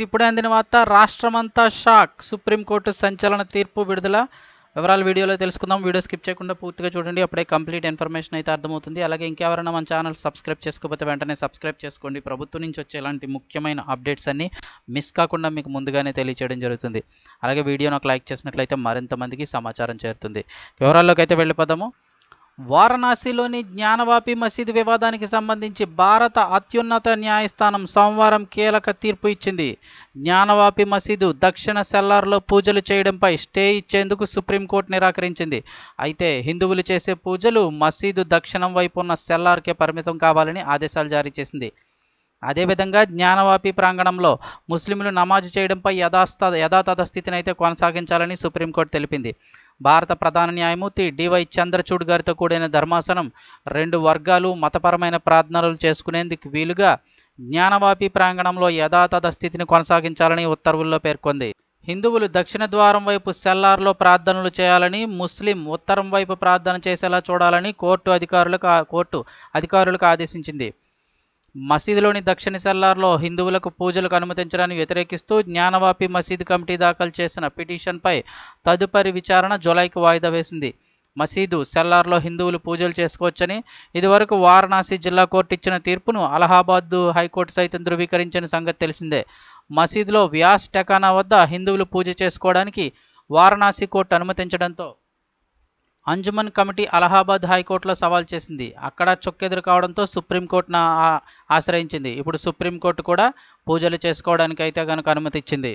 ఇప్పుడే అందిన వార్త రాష్ట్రమంతా షాక్. సుప్రీంకోర్టు సంచలన తీర్పు విడుదల. వివరాలు వీడియోలో తెలుసుకుందాం. వీడియో స్కిప్ చేయకుండా పూర్తిగా చూడండి. అప్పుడే కంప్లీట్ ఇన్ఫర్మేషన్ అయితే అర్థమవుతుంది. అలాగే ఇంకెవరైనా మన ఛానల్ సబ్స్క్రైబ్ చేసుకోకపోతే వెంటనే సబ్స్క్రైబ్ చేసుకోండి. ప్రభుత్వం నుంచి వచ్చే ఇలాంటి ముఖ్యమైన అప్డేట్స్ అన్ని మిస్ కాకుండా మీకు ముందుగానే తెలియచేయడం జరుగుతుంది. అలాగే వీడియో ఒక లైక్ చేసినట్లయితే మరింత మందికి సమాచారం చేరుతుంది. వివరాల్లోకి అయితే వెళ్ళిపోదాము. వారణాసిలోని జ్ఞానవాపి మసీదు వివాదానికి సంబంధించి భారత అత్యున్నత న్యాయస్థానం సోమవారం కీలక తీర్పు ఇచ్చింది. జ్ఞానవాపి మసీదు దక్షిణ సెల్లార్లో పూజలు చేయడంపై స్టే ఇచ్చేందుకు సుప్రీంకోర్టు నిరాకరించింది. అయితే హిందువులు చేసే పూజలు మసీదు దక్షిణం వైపు ఉన్న సెల్లార్కే పరిమితం కావాలని ఆదేశాలు జారీ చేసింది. అదేవిధంగా జ్ఞానవాపి ప్రాంగణంలో ముస్లింలు నమాజ్ చేయడంపై యథాస్థ యథాతథ స్థితిని అయితే కొనసాగించాలని సుప్రీంకోర్టు తెలిపింది. భారత ప్రధాన న్యాయమూర్తి డివై చంద్రచూడ్ గారితో కూడిన ధర్మాసనం రెండు వర్గాలు మతపరమైన ప్రార్థనలు చేసుకునేందుకు వీలుగా జ్ఞానవాపి ప్రాంగణంలో యథాతథ స్థితిని కొనసాగించాలని ఉత్తర్వుల్లో పేర్కొంది. హిందువులు దక్షిణ ద్వారం వైపు సెల్లార్లో ప్రార్థనలు చేయాలని ముస్లిం ఉత్తరం వైపు ప్రార్థన చేసేలా చూడాలని కోర్టు అధికారులకు కోర్టు అధికారులకు ఆదేశించింది. మసీదులోని దక్షిణ సెల్లార్లో హిందువులకు పూజలకు అనుమతించడానికి వ్యతిరేకిస్తూ జ్ఞానవాపి మసీదు కమిటీ దాఖలు చేసిన పిటిషన్పై తదుపరి విచారణ జులైకి వాయిదా వేసింది. మసీదు సెల్లార్లో హిందువులు పూజలు చేసుకోవచ్చని ఇదివరకు వారణాసి జిల్లా కోర్టు ఇచ్చిన తీర్పును అలహాబాద్ హైకోర్టు సైతం ధృవీకరించిన సంగతి తెలిసిందే. మసీదులో వ్యాస్ టెకానా వద్ద హిందువులు పూజ చేసుకోవడానికి వారణాసి కోర్టు అనుమతించడంతో అంజుమన్ కమిటీ అలహాబాద్ హైకోర్టులో సవాల్ చేసింది. అక్కడ చొక్కెదురు కావడంతో సుప్రీంకోర్టును ఆశ్రయించింది. ఇప్పుడు సుప్రీంకోర్టు కూడా పూజలు చేసుకోవడానికి అయితే కనుక అనుమతి ఇచ్చింది